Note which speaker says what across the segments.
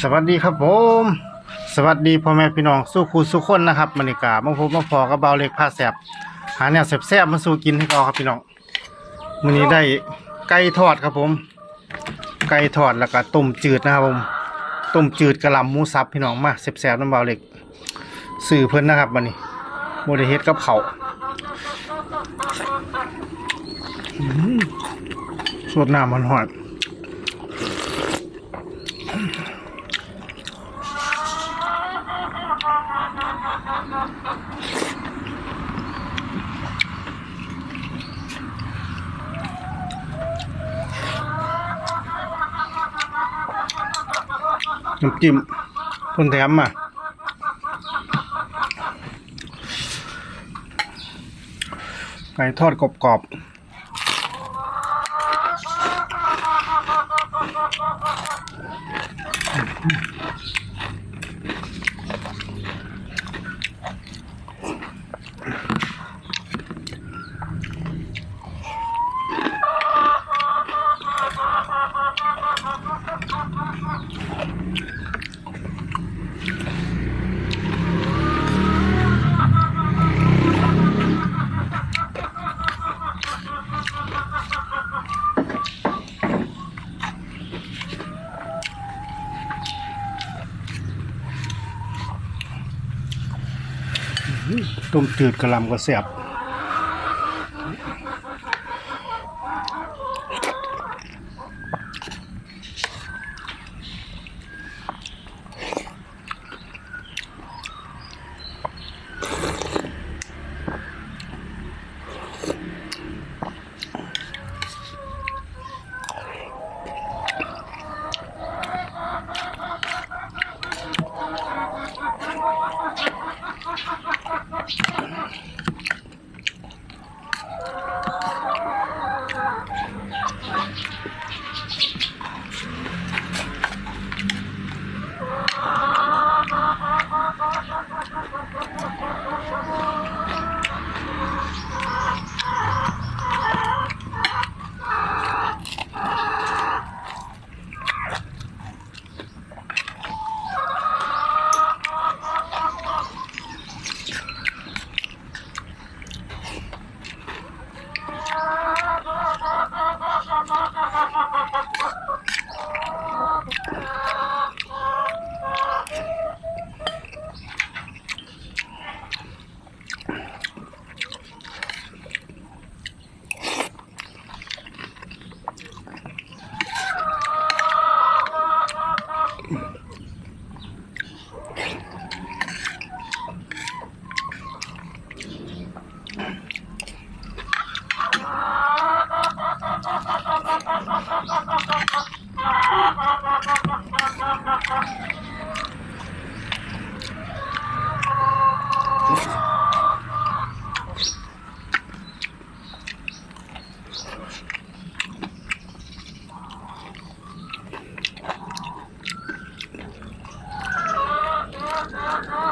Speaker 1: สวัสดีครับผม สวัสดีพ่อแม่พี่น้องสู้ครูสู้คนนะครับมณิกามาพบมาพอกับเบาเล็กผ้าแสบหาแนวแสบๆมาสู้กินให้เราครับพี่น้องมื้อนี้ได้ไก่ทอดครับผม ไก่ทอดแล้วก็ต้มจืดนะครับผมต้มจืดกระหล่ำหมูสับพี่น้องมาแสบๆน้ำเบาเล็กสื่อเพิ่นนะครับวันนี้โมเดเฮดกับเขาวอื้อหือสดน้ำมันหอด น้ำจิ้มเพิ่นแถมมาไก่ทอดกรอบๆ ต้มจืดกระหลำก็แสบ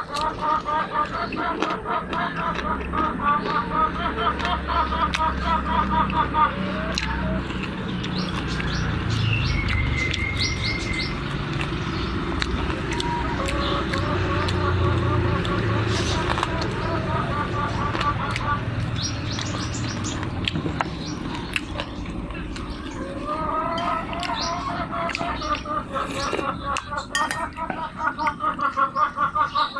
Speaker 1: Thank you.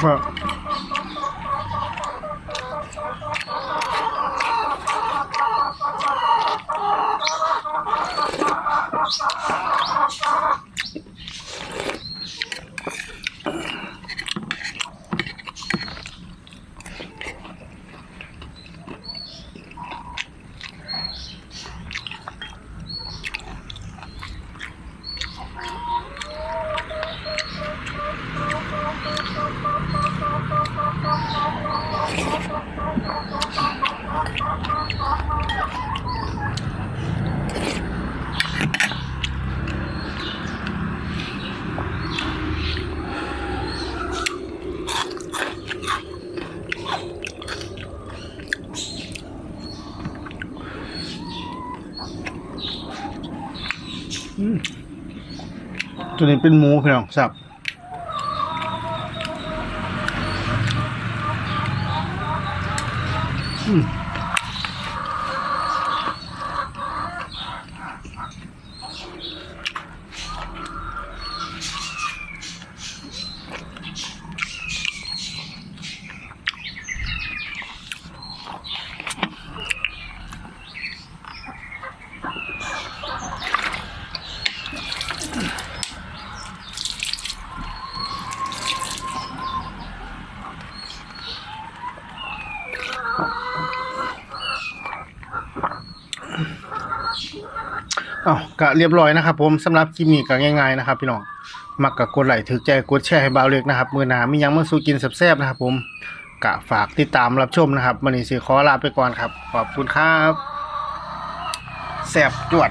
Speaker 1: 不是。 ตัวนี้เป็นหมูพี่น้องสับอืม อ้าวก็เรียบร้อยนะครับผมสำหรับคลิปนี้ก็ง่ายๆนะครับพี่น้องมักก็กดไลค์ถือใจกดแชร์ให้บ่าวเล็กนะครับมือหนามียังมาสู้กินแซ่บๆนะครับ ผมกะฝากติดตามรับชมนะครับวันนี้สิขอลาไปก่อนครับ ขอบคุณครับแซ่บจวด